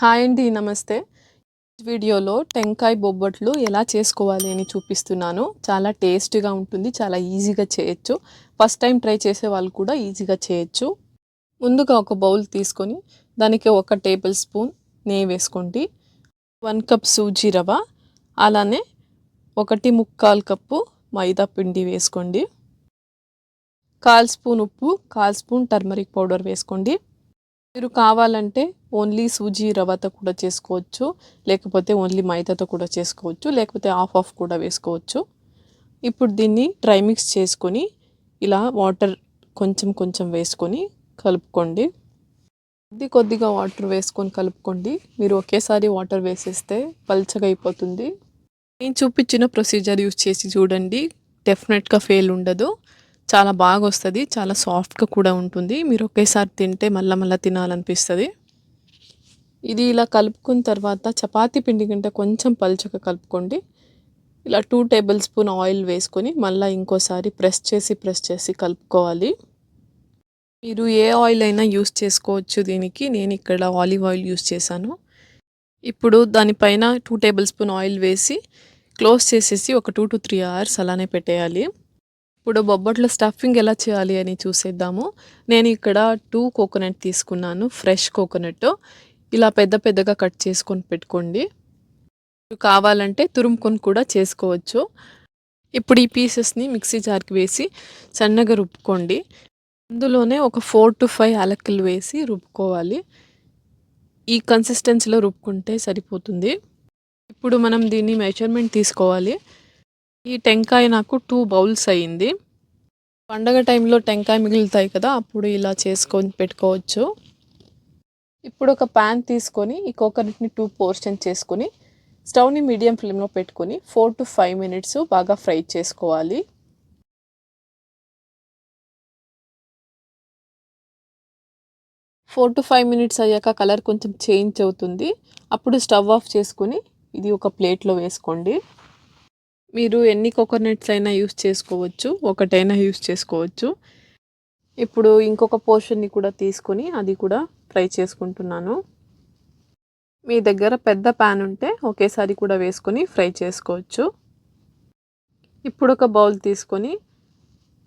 Hi అండి నమస్తే. వీడియోలో టెంకాయ బొబ్బట్లు ఎలా చేసుకోవాలి అని చూపిస్తున్నాను. చాలా టేస్టీగా ఉంటుంది చాలా ఈజీగా చేయొచ్చు. ఫస్ట్ టైం ట్రై చేసే వాళ్ళు కూడా ఈజీగా చేయొచ్చు. ముందుగా ఒక బౌల్ తీసుకొని దానికి ఒక టేబుల్ స్పూన్ నెయ్యి వేసుకోండి. వన్ కప్ సూజీ రవ అలానే ఒకటి ముక్కాల్ కప్పు మైదా పిండి వేసుకోండి. కాల్ స్పూన్ ఉప్పు కాల్ స్పూన్ టర్మరిక్ పౌడర్ వేసుకోండి. మీరు కావాలంటే ఓన్లీ సూజీ రవ్వతో కూడా చేసుకోవచ్చు లేకపోతే ఓన్లీ మైదాతో కూడా చేసుకోవచ్చు లేకపోతే ఆఫ్ ఆఫ్ కూడా వేసుకోవచ్చు. ఇప్పుడు దీన్ని డ్రై మిక్స్ చేసుకొని ఇలా వాటర్ కొంచెం కొంచెం వేసుకొని కలుపుకోండి. కొద్ది కొద్దిగా వాటర్ వేసుకొని కలుపుకోండి. మీరు ఒకేసారి వాటర్ వేసేస్తే పల్చగా అయిపోతుంది. నేను చూపించిన ప్రొసీజర్ యూస్ చేసి చూడండి. డెఫినెట్గా ఫెయిల్ ఉండదు. చాలా బాగా వస్తుంది చాలా సాఫ్ట్గా కూడా ఉంటుంది. మీరు ఒకేసారి తింటే మళ్ళీ మళ్ళీ తినాలనిపిస్తుంది. ఇది ఇలా కలుపుకున్న తర్వాత చపాతీ పిండి కంటే కొంచెం పలుచగా కలుపుకోండి. ఇలా టూ టేబుల్ స్పూన్ ఆయిల్ వేసుకొని మళ్ళీ ఇంకోసారి ప్రెస్ చేసి ప్రెస్ చేసి కలుపుకోవాలి. మీరు ఏ ఆయిల్ అయినా యూస్ చేసుకోవచ్చు దీనికి. నేను ఇక్కడ ఆలివ్ ఆయిల్ యూస్ చేశాను. ఇప్పుడు దానిపైన టూ టేబుల్ స్పూన్ ఆయిల్ వేసి క్లోజ్ చేసేసి ఒక టూ టు త్రీ అవర్స్ అలానే పెట్టేయాలి. ఇప్పుడు బొబ్బట్లో స్టఫింగ్ ఎలా చేయాలి అని చూసేద్దాము. నేను ఇక్కడ టూ కోకోనట్ తీసుకున్నాను ఫ్రెష్ కోకోనట్ ఇలా పెద్ద పెద్దగా కట్ చేసుకొని పెట్టుకోండి. కావాలంటే తురుముకొని కూడా చేసుకోవచ్చు. ఇప్పుడు ఈ పీసెస్ని మిక్సీ జార్కి వేసి సన్నగా రుబ్బుకోండి. అందులోనే ఒక ఫోర్ టు ఫైవ్ అలకలు వేసి రుబ్బుకోవాలి. ఈ కన్సిస్టెన్సీలో రుబ్బుకుంటే సరిపోతుంది. ఇప్పుడు మనం దీన్ని మెజర్మెంట్ తీసుకోవాలి. ఈ టెంకాయ నాకు టూ బౌల్స్ అయ్యింది. పండగ టైంలో టెంకాయ మిగులుతాయి కదా అప్పుడు ఇలా చేసుకొని పెట్టుకోవచ్చు. ఇప్పుడు ఒక ప్యాన్ తీసుకొని ఈ కోకోనట్ని టూ పోర్షన్ చేసుకొని స్టవ్ని మీడియం ఫ్లేమ్లో పెట్టుకొని ఫోర్ టు ఫైవ్ మినిట్స్ బాగా ఫ్రై చేసుకోవాలి. ఫోర్ టు ఫైవ్ మినిట్స్ అయ్యాక కలర్ కొంచెం చేంజ్ అవుతుంది. అప్పుడు స్టవ్ ఆఫ్ చేసుకొని ఇది ఒక ప్లేట్లో వేసుకోండి. మీరు ఎన్ని కోకోనట్స్ అయినా యూస్ చేసుకోవచ్చు ఒకటైనా యూస్ చేసుకోవచ్చు. ఇప్పుడు ఇంకొక పోర్షన్ని కూడా తీసుకొని అది కూడా ఫ్రై చేసుకుంటున్నాను. మీ దగ్గర పెద్ద ప్యాన్ ఉంటే ఒకేసారి కూడా వేసుకొని ఫ్రై చేసుకోవచ్చు. ఇప్పుడు ఒక బౌల్ తీసుకొని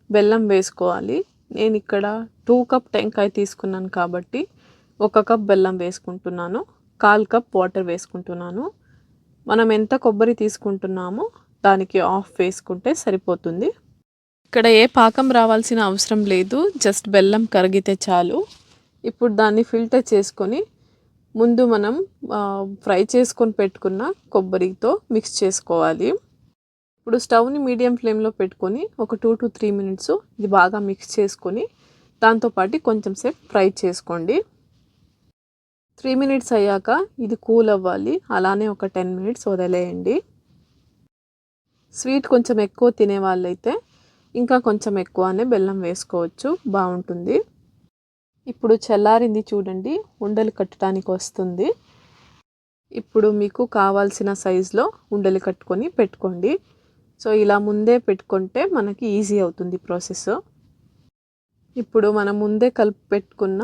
బెల్లం వేసుకోవాలి. నేను ఇక్కడ టూ కప్ టెంకాయ తీసుకున్నాను కాబట్టి ఒక కప్ బెల్లం వేసుకుంటున్నాను. కాల్ కప్ వాటర్ వేసుకుంటున్నాను. మనం ఎంత కొబ్బరి తీసుకుంటున్నామో దానికి ఆఫ్ వేసుకుంటే సరిపోతుంది. ఇక్కడ ఏ పాకం రావాల్సిన అవసరం లేదు. జస్ట్ బెల్లం కరిగితే చాలు. ఇప్పుడు దాన్ని ఫిల్టర్ చేసుకొని ముందు మనం ఫ్రై చేసుకొని పెట్టుకున్న కొబ్బరితో మిక్స్ చేసుకోవాలి. ఇప్పుడు స్టవ్ని మీడియం ఫ్లేమ్లో పెట్టుకొని ఒక టూ టు త్రీ మినిట్స్ ఇది బాగా మిక్స్ చేసుకొని దాంతోపాటు కొంచెం సేపు ఫ్రై చేసుకోండి. త్రీ మినిట్స్ అయ్యాక ఇది కూల్ అవ్వాలి. అలానే ఒక టెన్ మినిట్స్ వదిలేయండి. స్వీట్ కొంచెం ఎక్కువ తినే వాళ్ళైతే ఇంకా కొంచెం ఎక్కువనే బెల్లం వేసుకోవచ్చు. బాగుంటుంది. ఇప్పుడు చల్లారింది చూడండి. ఉండలు కట్టడానికి వస్తుంది. ఇప్పుడు మీకు కావాల్సిన సైజులో ఉండలు కట్టుకొని పెట్టుకోండి. సో ఇలా ముందే పెట్టుకుంటే మనకి ఈజీ అవుతుంది ప్రాసెస్. ఇప్పుడు మనం ముందే కలిపి పెట్టుకున్న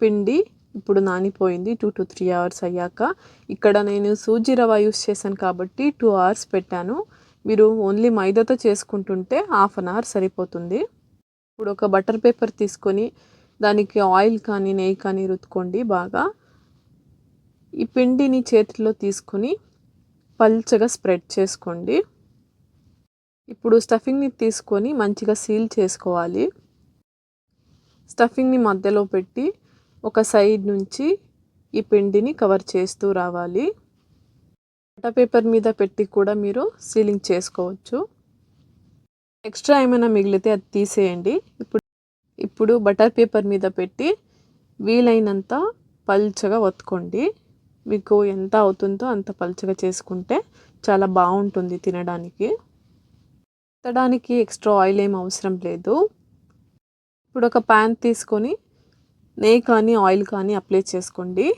పిండి ఇప్పుడు నానిపోయింది. టూ టు త్రీ అవర్స్ అయ్యాక. ఇక్కడ నేను సూజీ రవ యూస్ చేశాను కాబట్టి టూ అవర్స్ పెట్టాను. మీరు ఓన్లీ మైదాతో చేసుకుంటుంటే హాఫ్ అన్ అవర్ సరిపోతుంది. ఇప్పుడు ఒక బటర్ పేపర్ తీసుకొని దానికి ఆయిల్ కానీ నెయ్యి కానీ రుద్దుకోండి బాగా. ఈ పిండిని చేతిలో తీసుకొని పల్చగా స్ప్రెడ్ చేసుకోండి. ఇప్పుడు స్టఫింగ్ని తీసుకొని మంచిగా సీల్ చేసుకోవాలి. స్టఫింగ్ని మధ్యలో పెట్టి ఒక సైడ్ నుంచి ఈ పిండిని కవర్ చేస్తూ రావాలి. బటర్ పేపర్ మీద పెట్టి కూడా మీరు సీలింగ్ చేసుకోవచ్చు. ఎక్స్ట్రా ఏమైనా మిగిలితే అది తీసేయండి. ఇప్పుడు ఇప్పుడు బటర్ పేపర్ మీద పెట్టి వీలైనంత పల్చగా ఒత్తుకోండి. మీకు ఎంత అవుతుందో అంత పల్చగా చేసుకుంటే చాలా బాగుంటుంది తినడానికి. ఎత్తడానికి ఎక్స్ట్రా ఆయిల్ ఏం అవసరం లేదు. ఇప్పుడు ఒక ప్యాన్ తీసుకొని నెయ్యి కానీ ఆయిల్ కానీ అప్లై చేసుకోండి.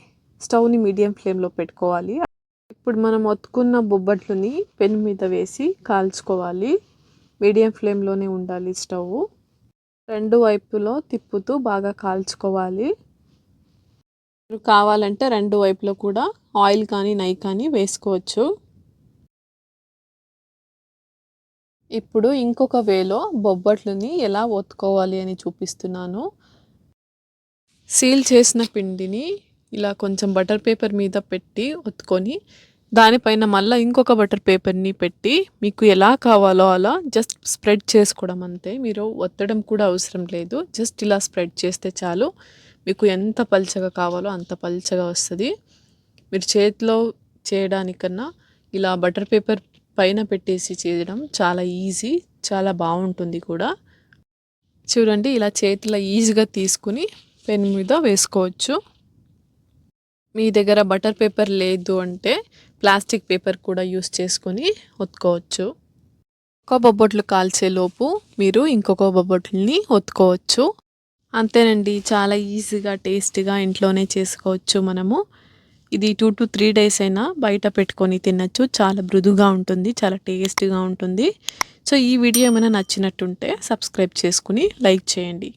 స్టవ్ని మీడియం ఫ్లేమ్లో పెట్టుకోవాలి. ఇప్పుడు మనం ఒత్తుకున్న బొబ్బట్లని పెన్ మీద వేసి కాల్చుకోవాలి. మీడియం ఫ్లేమ్లోనే ఉండాలి స్టవ్. రెండు వైపులో తిప్పుతూ బాగా కాల్చుకోవాలి. మీరు కావాలంటే రెండు వైపులో కూడా ఆయిల్ కానీ నెయ్యి కానీ వేసుకోవచ్చు. ఇప్పుడు ఇంకొక వేలో బొబ్బట్లని ఎలా ఒత్తుకోవాలి అని చూపిస్తున్నాను. సీల్ చేసిన పిండిని ఇలా కొంచెం బటర్ పేపర్ మీద పెట్టి ఒత్తుకొని దానిపైన మళ్ళీ ఇంకొక బటర్ పేపర్ని పెట్టి మీకు ఎలా కావాలో అలా జస్ట్ స్ప్రెడ్ చేసుకోవడం అంతే. మీరు ఒత్తడం కూడా అవసరం లేదు. జస్ట్ ఇలా స్ప్రెడ్ చేస్తే చాలు. మీకు ఎంత పల్చగా కావాలో అంత పల్చగా వస్తుంది. మీరు చేతిలో చేయడానికన్నా ఇలా బటర్ పేపర్ పైన పెట్టేసి చేయడం చాలా ఈజీ చాలా బాగుంటుంది కూడా. చూడండి ఇలా చేతిలో ఈజీగా తీసుకుని పెన్ మీద వేసుకోవచ్చు. మీ దగ్గర బటర్ పేపర్ లేదు అంటే ప్లాస్టిక్ పేపర్ కూడా యూస్ చేసుకొని ఒత్తుకోవచ్చు. ఒక బొబ్బట్లు కాల్చేలోపు మీరు ఇంకొక బొబ్బట్లని ఒత్తుకోవచ్చు. అంతేనండి చాలా ఈజీగా టేస్టీగా ఇంట్లోనే చేసుకోవచ్చు మనము. ఇది టూ టు త్రీ డేస్ అయినా బయట పెట్టుకొని తినచ్చు. చాలా మృదుగా ఉంటుంది చాలా టేస్టీగా ఉంటుంది. సో ఈ వీడియో ఏమైనా నచ్చినట్టుంటే సబ్స్క్రైబ్ చేసుకుని లైక్ చేయండి.